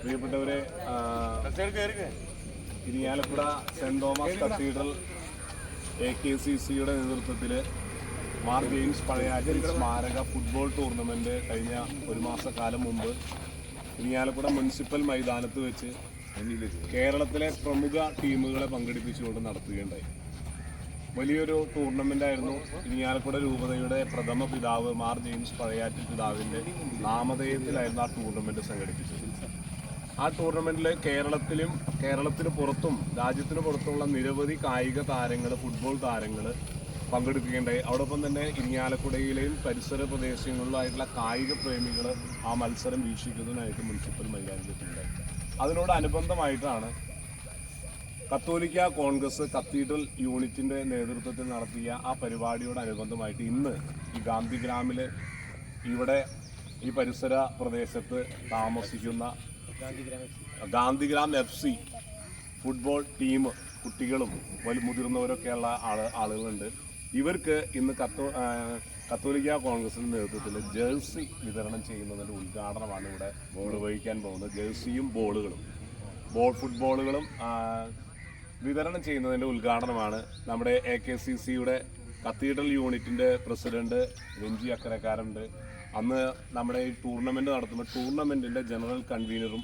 പ്രിയപ്പെട്ടവരെ Irinjalakuda Saint Thomas cathedral A K C സിയുടെ നേതൃത്വത്തിൽ മാർ ജെയിംസ് പഴയാറ്റിൽ സ്മാരക ഫുട്ബോൾ ടൂർണമെന്റ് കഴിഞ്ഞ ഒരു മാസക്കാലം മുമ്പ് ഇരിയാലപ്പുഴ മുനിസിപ്പൽ മൈതാനത്ത് വെച്ച് കേരളത്തിലെ പ്രമുഖ ടീമുകളെ പങ്കെടുപ്പിച്ചുകൊണ്ട് നടത്തുകയുണ്ടായി. വലിയൊരു ടൂർണമെന്റ് ആയിരുന്നു. ഇരിങ്ങാലക്കുട രൂപതയുടെ പ്രഥമ പിതാവ് മാർ ജെയിംസ് പഴയാറ്റിൽ പിതാവിന്റെ നാമധേയത്തിലായിരുന്നു ആ ടൂർണമെന്റ് സംഘടിപ്പിച്ചത്. ആ ടൂർണമെന്റിൽ കേരളത്തിലും കേരളത്തിന് പുറത്തും രാജ്യത്തിന് പുറത്തുമുള്ള നിരവധി കായിക താരങ്ങൾ ഫുട്ബോൾ താരങ്ങൾ പങ്കെടുക്കുകയുണ്ടായി. അതോടൊപ്പം തന്നെ ഇരിങ്ങാലക്കുടയിലെയും പരിസര പ്രദേശങ്ങളിലായിട്ടുള്ള കായിക പ്രേമികൾ ആ മത്സരം വീക്ഷിക്കുന്നതിനായിട്ട് മുനിസിപ്പൽ മൈതാനത്തിലുണ്ടായി. അതിനോടനുബന്ധമായിട്ടാണ് കത്തോലിക്ക കോൺഗ്രസ് കത്തീഡ്രൽ യൂണിറ്റിന്റെ നേതൃത്വത്തിൽ നടത്തിയ ആ പരിപാടിയോടനുബന്ധമായിട്ട് ഇന്ന് ഈ ഗാന്ധിഗ്രാമിൽ ഇവിടെ ഈ പരിസര പ്രദേശത്ത് താമസിക്കുന്ന Gandhigram F C. Football team കുട്ടികളും വലിയ മുതിർന്നവരൊക്കെയുള്ള ആൾ ആളുകളുണ്ട്. ഇവർക്ക് ഇന്ന് കത്തോ കത്തോലിക്ക കോൺഗ്രസിന്റെ നേതൃത്വത്തിൽ ജേഴ്സി വിതരണം ചെയ്യുന്നതിന്റെ ഉദ്ഘാടനമാണ് ഇവിടെ നിർവഹിക്കാൻ പോകുന്നത്. ജേഴ്സിയും ബോളുകളും. ബോൾ ഫുട്ബോളുകളും വിതരണം ചെയ്യുന്നതിന്റെ ഉദ്ഘാടനമാണ് നമ്മുടെ എ കെ സി സിയുടെ കത്തീഡ്രൽ യൂണിറ്റിന്റെ പ്രസിഡന്റ് രഞ്ജി അക്കരക്കാരുണ്ട് അന്ന് നമ്മുടെ ഈ ടൂർണമെന്റ് നടത്തുമ്പോൾ ടൂർണമെന്റിന്റെ ജനറൽ കൺവീനറും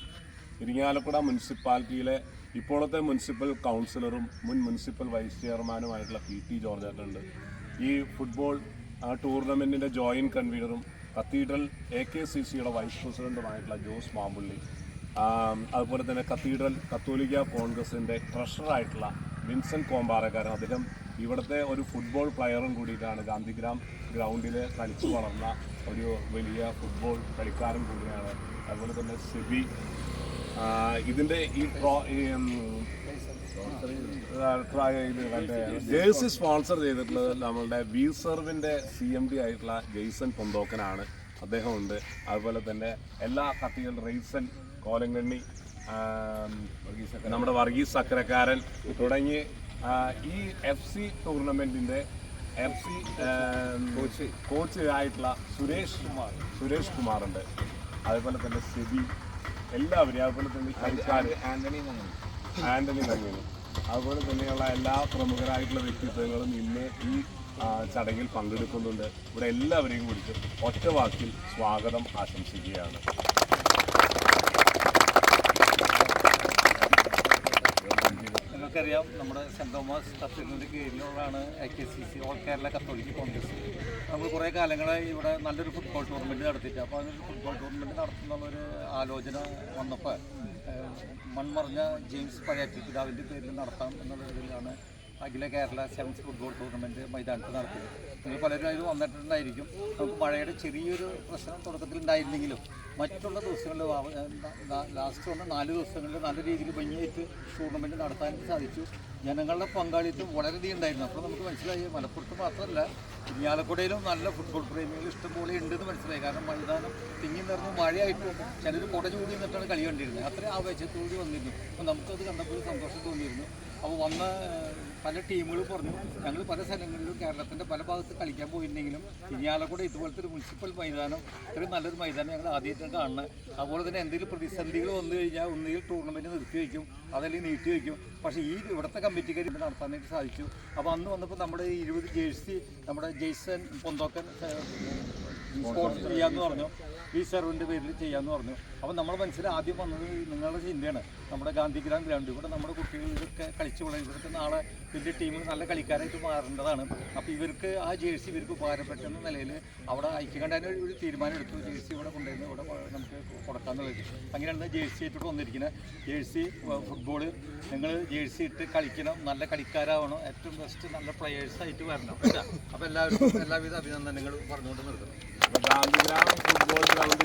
ഇരിങ്ങാലക്കുട മുനിസിപ്പാലിറ്റിയിലെ ഇപ്പോഴത്തെ മുനിസിപ്പൽ കൗൺസിലറും മുൻ മുനിസിപ്പൽ വൈസ് ചെയർമാനുമായിട്ടുള്ള പി ടി ജോർജ് ഉണ്ട് ഈ ഫുട്ബോൾ ടൂർണമെന്റിന്റെ ജോയിന്റ് കൺവീനറും കത്തീഡ്രൽ എ കെ സി സിയുടെ വൈസ് പ്രസിഡന്റുമായിട്ടുള്ള ജോസ് മാമ്പുള്ളി അതുപോലെ തന്നെ കത്തീഡ്രൽ കത്തോലിക്ക കോൺഗ്രസിന്റെ ട്രഷറായിട്ടുള്ള വിൻസെന്റ് കോമ്പാറക്കാരൻ. അദ്ദേഹം ഇവിടുത്തെ ഒരു ഫുട്ബോൾ പ്ലെയറും കൂടിയിട്ടാണ് ഗാന്ധിഗ്രാം ഗ്രൗണ്ടിൽ കളിച്ചു വളർന്ന ഒരു വലിയ ഫുട്ബോൾ കളിക്കാരൻ കൂടിയാണ്. അതുപോലെ തന്നെ സിബി. ഇതിന്റെ ഈ ട്രോ ജേഴ്സി സ്പോൺസർ ചെയ്തിട്ടുള്ളത് നമ്മളുടെ വി സർവിന്റെ സി എം ഡി ആയിട്ടുള്ള ജെയ്സൺ പൊന്തോക്കനാണ്. അദ്ദേഹമുണ്ട്. അതുപോലെ തന്നെ എല്ലാ കത്തികൾ റെയ്സൻ കോലങ്കണ്ണി നമ്മുടെ വർഗീസ് സക്കരക്കാരൻ തുടങ്ങി ഈ എഫ് സി ടൂർണമെന്റിന്റെ എഫ് സി കോച്ച്. കോച്ച് ആയിട്ടുള്ള സുരേഷ് കുമാർ സുരേഷ് കുമാറുണ്ട്. അതുപോലെ തന്നെ സെബി എല്ലാവരും അതുപോലെ തന്നെ കളിക്കാർ ആന്റണി ആന്റണി നങ്ങേനി അതുപോലെ തന്നെയുള്ള എല്ലാ പ്രമുഖരായിട്ടുള്ള വ്യക്തിത്വങ്ങളും ഇന്ന് ഈ ചടങ്ങിൽ പങ്കെടുക്കുന്നുണ്ട്. ഇവിടെ എല്ലാവരെയും കുറിച്ച് ഒറ്റ വാക്കിൽ സ്വാഗതം ആശംസിക്കുകയാണ്. നിങ്ങൾക്കറിയാം നമ്മുടെ സെന്റ് തോമസ് കത്തീഡ്രലിന്റെ കീഴിലുള്ളതാണ് I K C C all Kerala catholic congress. നമ്മൾ കുറേ കാലങ്ങളായി ഇവിടെ നല്ലൊരു ഫുട്ബോൾ ടൂർണമെന്റ് നടത്തിയിട്ട് അപ്പോൾ അതൊരു ഫുട്ബോൾ ടൂർണമെന്റ് നടത്തുന്നുള്ളൊരു ആലോചന വന്നപ്പോൾ മൺമറഞ്ഞ ജെയിംസ് പഴയറ്റി പിതാവിന്റെ പേരിൽ നടത്താം എന്നുള്ള രീതിയിലാണ് അഖില കേരള സെവൻസ് ഫുട്ബോൾ ടൂർണമെന്റ് മൈതാനത്ത് നടത്തിയത്. നിങ്ങൾ പലരും അതിൽ വന്നിട്ടുണ്ടായിരിക്കും. നമുക്ക് മഴയുടെ ചെറിയൊരു പ്രശ്നം തുടക്കത്തിൽ ഉണ്ടായിരുന്നെങ്കിലും മറ്റുള്ള ദിവസങ്ങളിൽ ലാസ്റ്റ് വന്ന നാല് ദിവസങ്ങളിൽ നല്ല രീതിയിൽ ഭംഗിയായിട്ട് ടൂർണമെന്റ് നടത്താൻ സാധിച്ചു. ജനങ്ങളുടെ പങ്കാളിത്തം വളരെയധികം ഉണ്ടായിരുന്നു. അപ്പോൾ നമുക്ക് മനസ്സിലായി മലപ്പുറത്ത് മാത്രമല്ല ഇരിഞ്ഞാലക്കുടയിലും നല്ല ഫുട്ബോൾ പ്രേമികൾ ഇഷ്ടംപോലെ ഉണ്ടെന്ന് മനസ്സിലായി. കാരണം മൈതാനം തിങ്ങി നിറഞ്ഞ് മഴയായിട്ട് ചിലർ കുട ചൂടി നിന്നിട്ടാണ് കളി കണ്ടിരുന്നത്. അത്രയും ആവേശത്തോടി വന്നിരുന്നു. അപ്പോൾ നമുക്കത് കണ്ടപ്പോൾ സന്തോഷം തോന്നിയിരുന്നു. അപ്പോൾ വന്ന പല ടീമുകളും പറഞ്ഞു ഞങ്ങൾ പല സ്ഥലങ്ങളിലും കേരളത്തിന്റെ പല ഭാഗത്ത് കളിക്കാൻ പോയിട്ടുണ്ടെങ്കിലും ഇനിയാലക്കൂടെ ഇതുപോലത്തെ ഒരു മുനിസിപ്പൽ മൈതാനം ഇത്രയും നല്ലൊരു മൈതാനം ഞങ്ങൾ ആദ്യമായിട്ടാണ് കാണുന്നത്. അതുപോലെ തന്നെ എന്തെങ്കിലും പ്രതിസന്ധികൾ വന്നു കഴിഞ്ഞാൽ ഒന്നുകിൽ ടൂർണമെന്റ് നിർത്തി വയ്ക്കും അതല്ലെങ്കിൽ നീട്ടി വയ്ക്കും. പക്ഷേ ഈ ഇവിടുത്തെ കമ്മിറ്റിക്കാർ ഇത് നടത്താനായിട്ട് സാധിച്ചു. അപ്പോൾ അന്ന് വന്നപ്പോൾ നമ്മുടെ ഇരുപത് ജേഴ്സി നമ്മുടെ ജെയ്സൺ പൊന്തോക്കൻ സ്പോർട്സ് ചെയ്യാമെന്ന് പറഞ്ഞു. ഈ സെർവിന്റെ പേരിൽ ചെയ്യാമെന്ന് പറഞ്ഞു. അപ്പോൾ നമ്മുടെ മനസ്സിൽ ആദ്യം വന്നത് നിങ്ങളുടെ ചിന്തയാണ്. നമ്മുടെ ഗാന്ധിഗ്രാം ഗ്രൗണ്ട്. ഇവിടെ നമ്മുടെ കുട്ടികൾ ഇതൊക്കെ കളിച്ചു വളരും ഇവർക്ക് നാളെ വലിയ ടീമിൽ നല്ല കളിക്കാരായിട്ട് മാറേണ്ടതാണ്. അപ്പോൾ ഇവർക്ക് ആ ജേഴ്സി ഇവർക്ക് ഉപകാരപ്പെട്ടെന്ന നിലയിൽ അവിടെ ഐക്യകണ്ഠാന ഒരു തീരുമാനം എടുത്തു. ജേഴ്സി ഇവിടെ കൊണ്ടുവന്ന് ഇവിടെ നമുക്ക് കൊടുക്കാമെന്നുള്ളത് അങ്ങനെയാണ് ജേഴ്സി ആയിട്ട് വന്നിരിക്കുന്നത് ജേഴ്സി ഫുട്ബോൾ നിങ്ങൾ ജേഴ്സി ഇട്ട് കളിക്കണം. നല്ല കളിക്കാരാവണം. ഏറ്റവും ബെസ്റ്റ് നല്ല പ്ലെയേഴ്സ് ആയിട്ട് വരണം. അപ്പോൾ എല്ലാവർക്കും എല്ലാവിധ അഭിനന്ദനങ്ങളും പറഞ്ഞുകൊണ്ട് നിർത്തണം ഗാന്ധിഗ്രാം ഫുട്ബോൾ ഗ്രൗണ്ട്